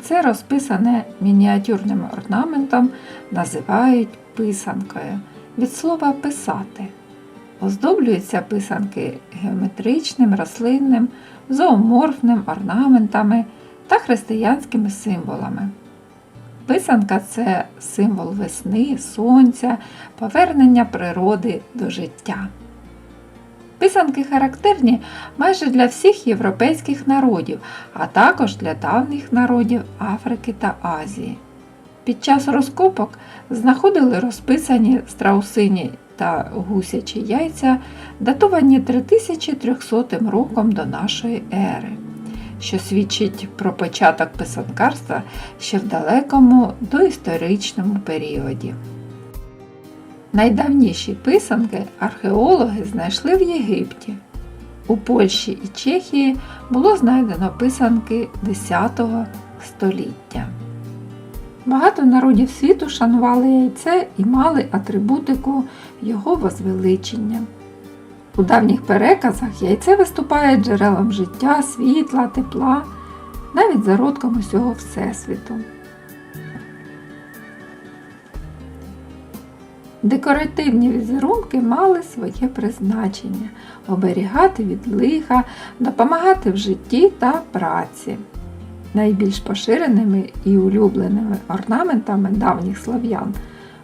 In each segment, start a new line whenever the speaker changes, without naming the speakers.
яйце, розписане мініатюрним орнаментом, називають писанкою від слова писати. Оздоблюються писанки геометричним, рослинним, зооморфним орнаментами та християнськими символами. Писанка це символ весни, сонця, повернення природи до життя. Писанки характерні майже для всіх європейських народів, а також для давніх народів Африки та Азії. Під час розкопок знаходили розписані страусині та гусячі яйця, датовані 3300 роком до нашої ери, що свідчить про початок писанкарства ще в далекому доісторичному періоді. Найдавніші писанки археологи знайшли в Єгипті. У Польщі і Чехії було знайдено писанки X століття. Багато народів світу шанували яйце і мали атрибутику його возвеличення. У давніх переказах яйце виступає джерелом життя, світла, тепла, навіть зародком усього Всесвіту. Декоративні візерунки мали своє призначення оберігати від лиха, допомагати в житті та праці. Найбільш поширеними і улюбленими орнаментами давніх слов'ян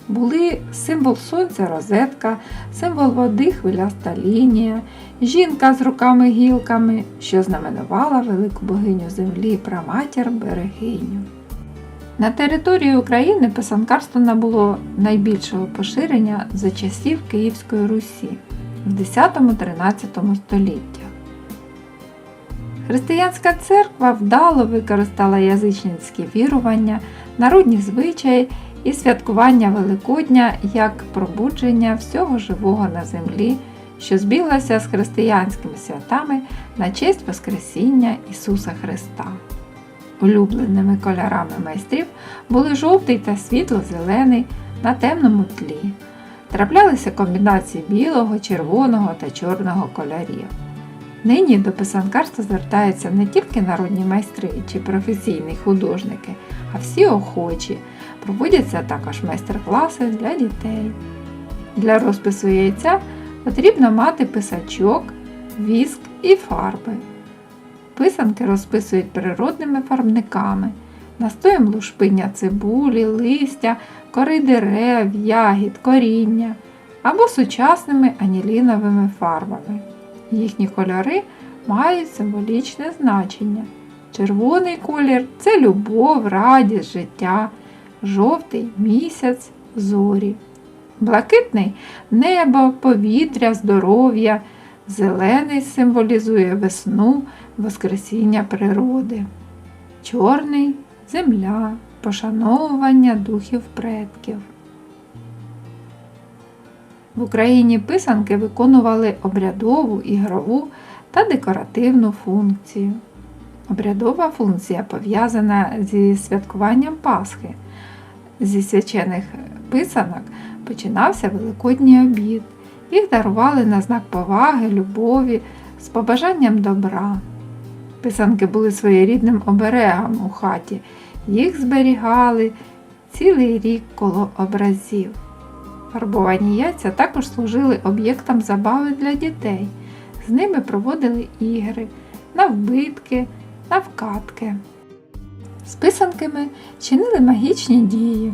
були символ сонця розетка, символ води хвиляста лінія, жінка з руками-гілками, що знаменувала велику богиню землі праматір берегиню. На території України писанкарство набуло найбільшого поширення за часів Київської Русі в 10-13 століттях. Християнська церква вдало використала язичницькі вірування, народні звичаї і святкування Великодня як пробудження всього живого на землі, що збіглося з християнськими святами на честь Воскресіння Ісуса Христа. Улюбленими кольорами майстрів були жовтий та світло-зелений на темному тлі. Траплялися комбінації білого, червоного та чорного кольорів. Нині до писанкарства звертаються не тільки народні майстри чи професійні художники, а всі охочі. Проводяться також майстер-класи для дітей. Для розпису яйця потрібно мати писачок, віск і фарби. Писанки розписують природними фарбниками, настоєм лушпиння цибулі, листя, кори дерев, ягід, коріння або сучасними аніліновими фарбами. Їхні кольори мають символічне значення. Червоний колір це любов, радість, життя, жовтий місяць, зорі. Блакитний небо, повітря, здоров'я, зелений символізує весну, воскресіння природи. Чорний земля, пошановування духів предків. В Україні писанки виконували обрядову, ігрову та декоративну функцію. Обрядова функція пов'язана зі святкуванням Пасхи. Зі свячених писанок починався Великодній обід. Їх дарували на знак поваги, любові, з побажанням добра. Писанки були своєрідним оберегом у хаті, їх зберігали цілий рік коло образів. Фарбовані яйця також служили об'єктом забави для дітей. З ними проводили ігри, навбитки, навкатки. З писанками чинили магічні дії.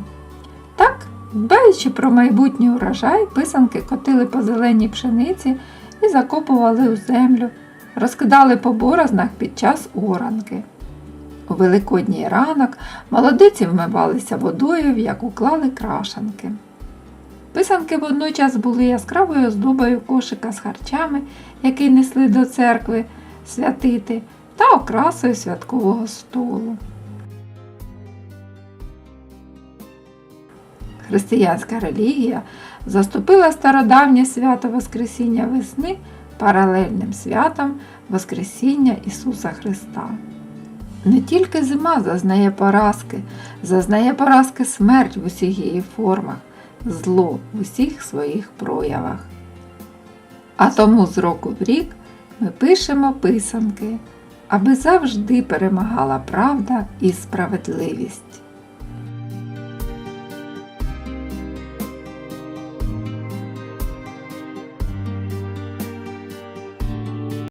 Так, дбаючи про майбутній урожай, писанки котили по зеленій пшениці і закопували у землю, розкидали по борознах під час оранки. У великодній ранок молодиці вмивалися водою, в яку клали крашанки. Писанки водночас були яскравою оздобою кошика з харчами, який несли до церкви святити, та окрасою святкового столу. Християнська релігія заступила стародавнє свято Воскресіння весни паралельним святом Воскресіння Ісуса Христа. Не тільки зима зазнає поразки, зазнає поразки смерть в усіх її формах, зло в усіх своїх проявах. А тому з року в рік ми пишемо писанки, аби завжди перемагала правда і справедливість.